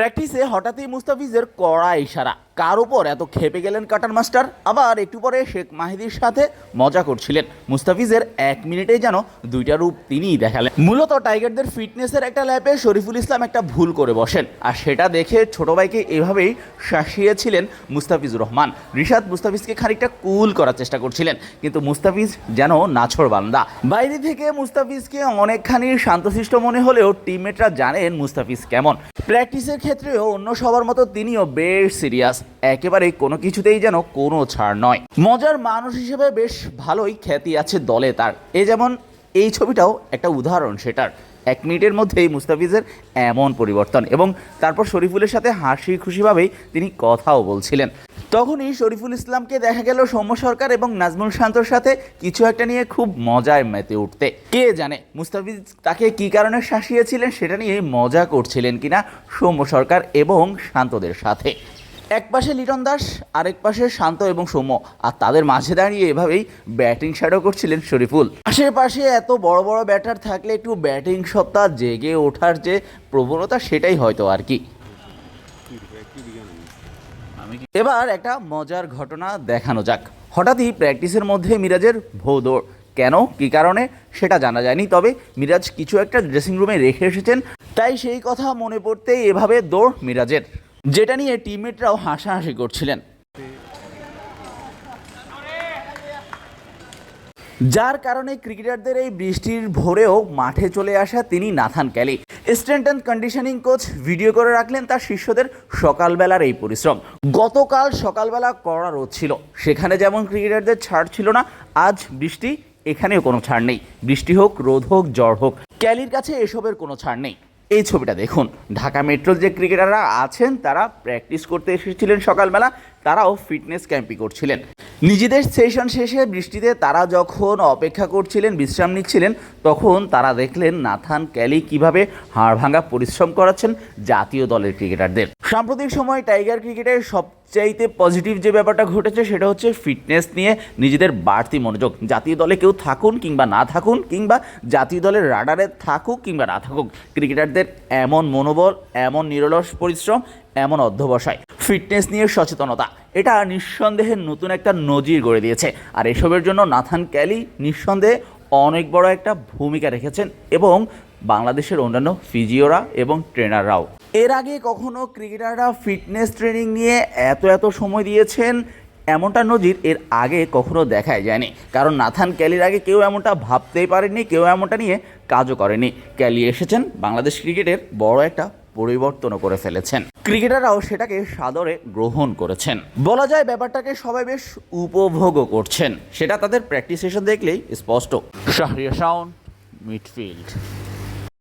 প্র্যাকটিসে হঠাৎই মুস্তাফিজের কড়া ইশারা। কার উপর এত খেপে গেলেন কাটার মাস্টার? আবার একটু পরে শেখ মাহিদির সাথে মজা করছিলেন। মুস্তাফিজের এক মিনিটেই যেন দুইটা রূপ তিনিই দেখালেন। মূলত টাইগারদের ফিটনেসের একটা ল্যাপে শরীফুল ইসলাম একটা ভুল করে বসেন। আর সেটা দেখে ছোট ভাইকে এভাবেই শাসিয়েছিলেন মুস্তাফিজুর রহমান। রিশাদ মুস্তাফিজকে খানিকটা কুল করার চেষ্টা করছিলেন, কিন্তু মুস্তাফিজ যেন নাছর বান্দা। বাইরে থেকে মুস্তাফিজকে অনেকখানি শান্তশিষ্ট মনে হলেও টিমমেটরা জানেন মুস্তাফিজ কেমন। প্র্যাকটিসের ক্ষেত্রেও অন্য সবার মতো তিনিও বেশ সিরিয়াস একেবারে কোনো কিছুতেই যেন কোনো ছাড় নয়। মজার মানুষ হিসেবে বেশ ভালোই খ্যাতি আছে দলে তার। এ যেমন, এই ছবিটাও একটা উদাহরণ সেটার। এক মিনিটের মধ্যেই মুস্তাফিজের এমন পরিবর্তন এবং তারপর শরীফুলের সাথে হাসি খুশিভাবেই তিনি কথাও বলছিলেন। তখনই শরীফুল ইসলামকে দেখা গেল সৌম্য সরকার এবং নাজমুল শান্তর সাথে কিছু একটা নিয়ে খুব মজায় মেতে উঠতে। কে জানে মুস্তাফিজ তাকে কি কারণে শাসিয়েছিলেন সেটা নিয়ে মজা করছিলেন কিনা সৌম্য সরকার এবং শান্তদের সাথে। এক পাশে লিটন দাস, আরেক পাশে শান্ত এবং সৌম্য, আর তাদের মাঝে দাঁড়িয়ে এভাবেই ব্যাটিং শ্যাডো করছিলেন শরীফুল। আশেপাশে এত বড় বড় ব্যাটার থাকলে একটু ব্যাটিং সত্তা জেগে ওঠার যে প্রবণতা সেটাই হয়তো আর কি। এবার একটা মজার ঘটনা দেখানো যাক। হঠাৎই প্র্যাকটিসের মধ্যে মিরাজের ভৌদৌড় কেন? কি কারণে? সেটা জানা যায়নি, তবে মিরাজ কিছু একটা ড্রেসিং রুমে রেখে এসেছেন, তাই সেই কথা মনে পড়তেই এভাবে দৌড় মিরাজের, যেটা নিয়ে টিমমেটরাও হাসাহাসি করছিলেন। যার কারণে ক্রিকেটারদের এই বৃষ্টির ভোরেও মাঠে চলে আসা তিনি Nathan Kelly. Strength and conditioning coach video করে রাখলেন তার শিষ্যদের সকালবেলার এই পরিশ্রম। গতকাল সকালবেলা কড়া রোদ ছিল। সেখানে যেমন ক্রিকেটারদের ছাড় ছিল না, আজ বৃষ্টি, এখানেও কোনো ছাড় নেই। বৃষ্টি হোক, রোদ হোক, জ্বর হোক, ক্যালির কাছে এসবের কোনো ছাড় নেই। এই ছবিটা দেখুন। ঢাকা মেট্রোর যে ক্রিকেটাররা আছেন, তারা প্র্যাকটিস করতে এসেছিলেন সকালবেলা। তারাও ফিটনেস ক্যাম্পই করছিলেন। নিজেদের সেশন শেষে বৃষ্টিতে তারা যখন অপেক্ষা করছিলেন, বিশ্রাম নিচ্ছিলেন, তখন তারা দেখলেন নাথান ক্যালি কীভাবে হাড় ভাঙা পরিশ্রম করাচ্ছেন জাতীয় দলের ক্রিকেটারদের। সাম্প্রতিক সময় টাইগার ক্রিকেটের সবচাইতে পজিটিভ যে ব্যাপারটা ঘটেছে, সেটা হচ্ছে ফিটনেস নিয়ে নিজেদের বাড়তি মনোযোগ। জাতীয় দলে কেউ থাকুন কিংবা না থাকুন, কিংবা জাতীয় দলের রাডারে থাকুক কিংবা না থাকুক, ক্রিকেটারদের এমন মনোবল, এমন নিরলস পরিশ্রম, এমন অধ্যবসায়। ফিটনেস নিয়ে সচেতনতা। এটা নিঃসন্দেহে নতুন একটা নজির গড়ে দিয়েছে। আর এসবের জন্য নাথান ক্যালি নিঃসন্দেহে অনেক বড় একটা ভূমিকা রেখেছেন এবং বাংলাদেশের অন্যান্য ফিজিওরা এবং ট্রেনাররাও। এর আগে কখনো ক্রিকেটাররা ফিটনেস ট্রেনিং নিয়ে এত এত সময় দিয়েছেন এমনটা নজির এর আগে কখনো দেখাই যায়নি। কারণ নাথান ক্যালির আগে কেউ এমনটা ভাবতেই পারেনি কেউ এমনটা নিয়ে কাজও করেনি ক্যালি এসেছেন বাংলাদেশ ক্রিকেটের বড় একটা পরিবর্তনও করে ফেলেছেন। ক্রিকেটাররাও সেটাকে সাদরে গ্রহণ করেছেন। বলা যায় ব্যাপারটাকে সবাই বেশ উপভোগও করছেন। সেটা তাদের প্র্যাকটিস সেশন দেখলেই স্পষ্ট। Shahriya sound, midfield.